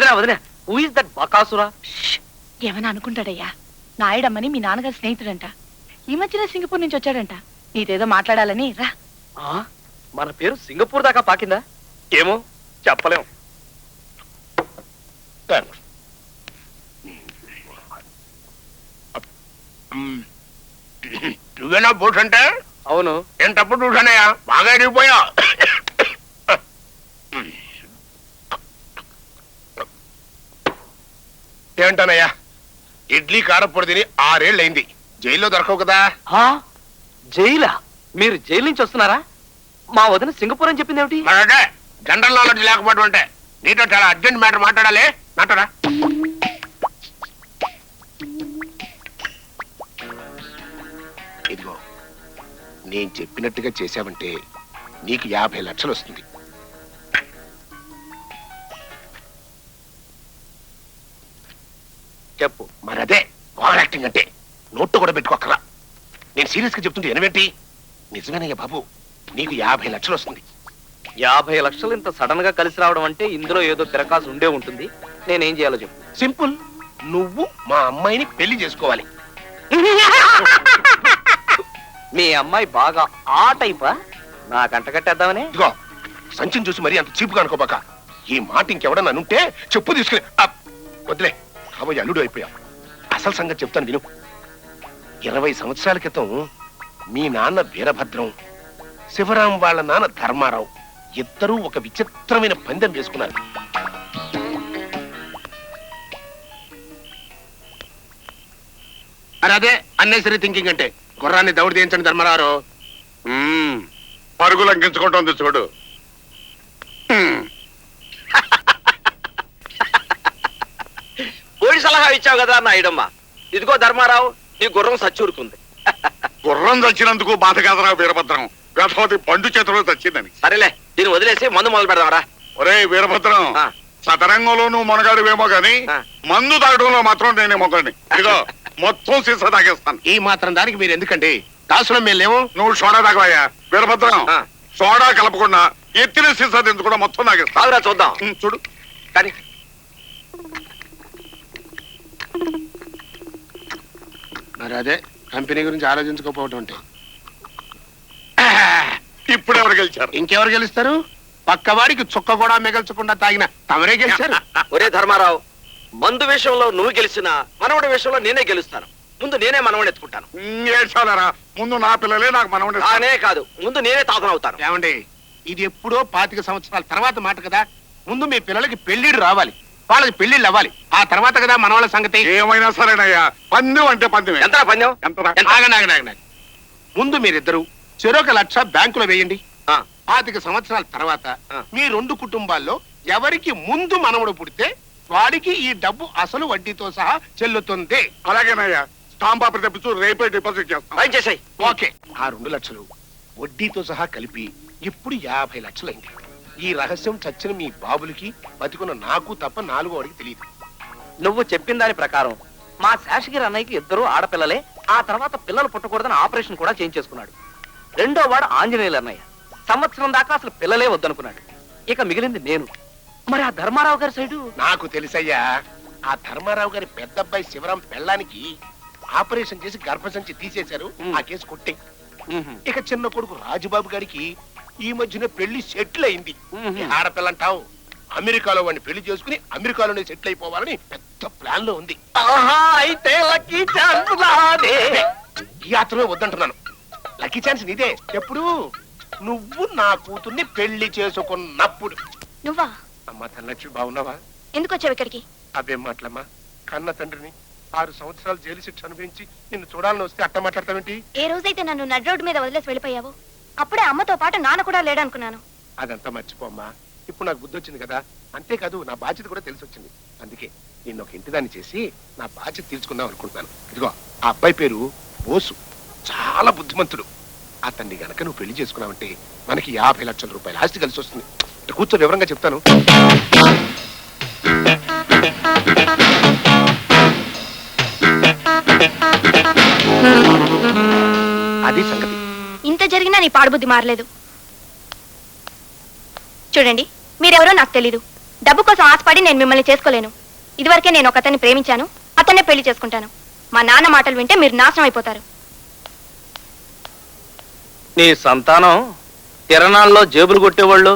Who is that Bakasura? ఏమని అనుకుంటాడయ్యా? నాయుడమ్మని మీ నాన్నగారి స్నేహితుడంట. ఈ మధ్యన సింగపూర్ నుంచి వచ్చాడంట. నీదేదో మాట్లాడాలని రా. మన పేరు సింగపూర్ దాకా పాకిందా? ఏమో చెప్పలేం. మ్. నువ్వేనా బూట్ అంటే? అవును. నేను తప్పుడు చూసానయ్యా బాగా ఎరిగిపోయా ఏమంటానయ్యా? ఇడ్లీ కారపొడి తిని ఆరేళ్ళైంది జైల్లో దొరకవు కదా? ఆ? జైలా? మీరు జైలు నుంచి వస్తున్నారా? మా వదిన సింగపూర్ అని చెప్పింది ఏమిటి? మరంటే జనరల్ నాలెడ్జ్ లేకపోవడం అంటే. నీతో చాలా అర్జెంట్ మ్యాటర్ మాట్లాడాలి. నాటరా ఇదిగో నేను చెప్పినట్టుగా చేశావంటే నీకు యాభై లక్షలు వస్తుంది చెప్పు. మరి అదే ఓవర్ యాక్టింగ్ అంటే నోట్టు కూడా పెట్టుకోకరా నేను సీరియస్గా చెప్తుంటే ఎనవేంటి నిజమేనయ్య బాబు నీకు యాభై లక్షలు వస్తుంది. యాభై లక్షలు ఇంత సడన్గా కలిసి రావడం అంటే ఇందులో ఏదో తిరకాసు ఉండే ఉంటుంది. నేనేం చేయాలో చెప్పు. సింపుల్ నువ్వు మా అమ్మాయిని పెళ్ళి చేసుకోవాలి. మీ అమ్మాయి బాగా ఆ టైపా? నా కంట కట్టేద్దామనే? ఇదిగో సంచిని చూసి మరీ అంత చీపుగా అనుకోబాక ఈ మాట ఇంకెవడన్నా అనుంటే చెప్పు తీసుకుని! వదిలే కాబోయే అల్లుడు అయిపోయావు అసలు సంగతి చెప్తాను విను. ఇరవై సంవత్సరాల క్రితం మీ నాన్న వీరభద్రం శివరాం వాళ్ళ నాన్న ధర్మారావు ఇద్దరూ ఒక విచిత్రమైన పందెం వేసుకున్నారు అదే అన్నెసరీ థింకింగ్ అంటే గుర్రాన్ని దౌడు తీయించండి ధర్మారావు. మ్మ్. పరుగులు చూడు. ఇచ్చావు కదా నాయుడమ్మ ఇదిగో ధర్మారావు నీ గుర్రం సచ్చూరుకుంది. గుర్రం చచ్చినందుకు బాధ కాదరా వీరభద్రం. వేసవతి పండు చేతిలో చచ్చిందని సరేలే దీన్ని వదిలేసి మందు మొదలు పెడదామరా ఒరే వీరభద్రం ఆ. సతరంగంలో నువ్వు మొనగాడువేమో గాని ఆ. మందు తాగడంలో మాత్రం నేనే మొగండి ఇదిగో మొత్తం సీసా తాగేస్తాను. ఈ మాత్రం దానికి మీరు ఎందుకండి? దాసులం మేము లేవు? నువ్వు సోడా తాగవయ్యా. వీరభద్రం ఆ. సోడా కలపకుండా ఎత్తిన సీసా తెంచుకుండా మొత్తం తాగేస్తా తాగురా చూద్దాం. చూడు. కానీ అదే కంపెనీ గురించి ఆలోచించుకోకపోవటం అంటే. ఇప్పుడు ఎవరు గెలిచారు? ఇంకెవరు గెలుస్తారు? పక్కవాడికి చుక్క కూడా మిగల్చకుండా తాగిన తమరే గెలిచారు. ఒరే ధర్మారావు మందు విషయంలో నువ్వు గెలిచినా మనవడి విషయంలో నేనే గెలుస్తాను. ముందు నేనే మనవడిని ఎత్తుకుంటాను. ఏడ్చాలరా? ముందు నా పిల్లలే నాకు మనవడి కానే కాదు ముందు నేనే తాతనవుతాను ఏమండి ఇది ఎప్పుడో పాతిక సంవత్సరాల తర్వాత మాట కదా? ముందు మీ పిల్లలకి పెళ్ళిళ్ళు రావాలి. వాళ్ళకి పెళ్ళిళ్ళు అవ్వాలి. ఆ తర్వాత కదా మన వాళ్ళ సంగతి. ఏమైనా సరేనయ్యా. పందెం అంటే ఎంత పందెం? ఎంత? ఆగండి, ఆగండి, ఆగండి. ముందు మీరిద్దరు చెరొక లక్ష బ్యాంకులో వేయండి. ఆ, పాతిక సంవత్సరాల తర్వాత. మీ రెండు కుటుంబాల్లో ఎవరికి ముందు మనవడు పుడితే వాడికి ఈ డబ్బు అసలు వడ్డీతో సహా చెల్లుతుంది. అలాగేనయ్యా. స్టాంప్ పేపర్ తెప్పించు రేపే డిపాజిట్ చేస్తాం. చేసాయి. ఓకే. ఆ రెండు లక్షలు వడ్డీతో సహా కలిపి ఇప్పుడు యాభై లక్షలైంది ఈ రహస్యం చచ్చిన మీ బాబులకి బతికున్న నాకు తప్ప నాలుగో వాడికి తెలియదు. నువ్వు చెప్పిన దాని ప్రకారం మా శాషగిరి అన్నయ్యకి ఇద్దరు ఆడపిల్లలే ఆ తర్వాత పిల్లలు పుట్టకూడదని ఆపరేషన్ కూడా చేయించేసుకున్నాడు. రెండో వాడు ఆంజనేయులు అన్నయ్య. సంవత్సరం దాకా అసలు పిల్లలే వద్దనుకున్నాడు. ఇక మిగిలింది నేను. మరి ఆ ధర్మారావు గారి సైడు? నాకు తెలుసయ్యా ఆ ధర్మారావు గారి పెద్ద అబ్బాయి శివరాం పెళ్ళానికి ఆపరేషన్ చేసి గర్భసంచి తీసేశారు. ఆ కేసు కొట్టే. ఇక చిన్న కొడుకు రాజుబాబు గారికి ఈ మధ్యన పెళ్ళి సెటిల్ అయింది. ఆడపిల్ల అంటావు అమెరికాలో వాడిని పెళ్ళి చేసుకుని అమెరికాలోనే సెటిల్ అయిపోవాలని పెద్ద ప్లాన్లో ఉంది. ఆహా అయితే లక్కీ ఛాన్స్ నాదే. ఈ ఆత్రమే వద్దంటున్నాను. లక్కీ ఛాన్స్ నీదే. ఎప్పుడు? నువ్వు నా కూతుర్ని పెళ్ళి చేసుకున్నప్పుడు. నువ్వా? అమ్మా తనలక్ష్మి బాగున్నావా? ఎందుకు వచ్చావు ఇక్కడికి? అవేం మాటలమ్మా? కన్న తండ్రిని ఆరు సంవత్సరాలు జైలు శిక్ష అనుభవించి నిన్ను చూడాలని వస్తే అట్ట మాట్లాడతావేంటి? ఏ రోజైతే నన్ను నడ్ రోడ్డు మీద వదిలేసి వెళ్ళిపోయావు అప్పుడే అమ్మతో పాటు నాన్న కూడా లేడనుకున్నాను. అదంతా మర్చిపోమ్మా ఇప్పుడు నాకు బుద్ధి వచ్చింది కదా. అంతేకాదు నా బాధ్యత కూడా తెలిసి వచ్చింది అందుకే నేను ఒక ఇంటిదాన్ని చేసి నా బాధ్యత తీర్చుకుందాం అనుకుంటున్నాను. ఇదిగో ఆ అబ్బాయి పేరు బోసు. చాలా బుద్ధిమంతుడు. అతన్ని గనక నువ్వు పెళ్ళి చేసుకున్నావంటే మనకి యాభై లక్షల రూపాయల ఆస్తి కలిసి వస్తుంది. కూర్చొని కూర్చో వివరంగా చెప్తాను. అది సంగతి. ఇంత జరిగినా నీ పాడుబుద్ధి మారలేదు. చూడండి మీరెవరో నాకు తెలీదు. డబ్బు కోసం ఆశపడి నేను మిమ్మల్ని చేసుకోలేను. ఇదివరకే నేను ఒక అతన్ని ప్రేమించాను అతన్నే పెళ్ళి చేసుకుంటాను. మా నాన్న మాటలు వింటే మీరు నాశనం అయిపోతారు. నీ సంతానం తిరణాల్లో జేబులు కొట్టేవాళ్ళు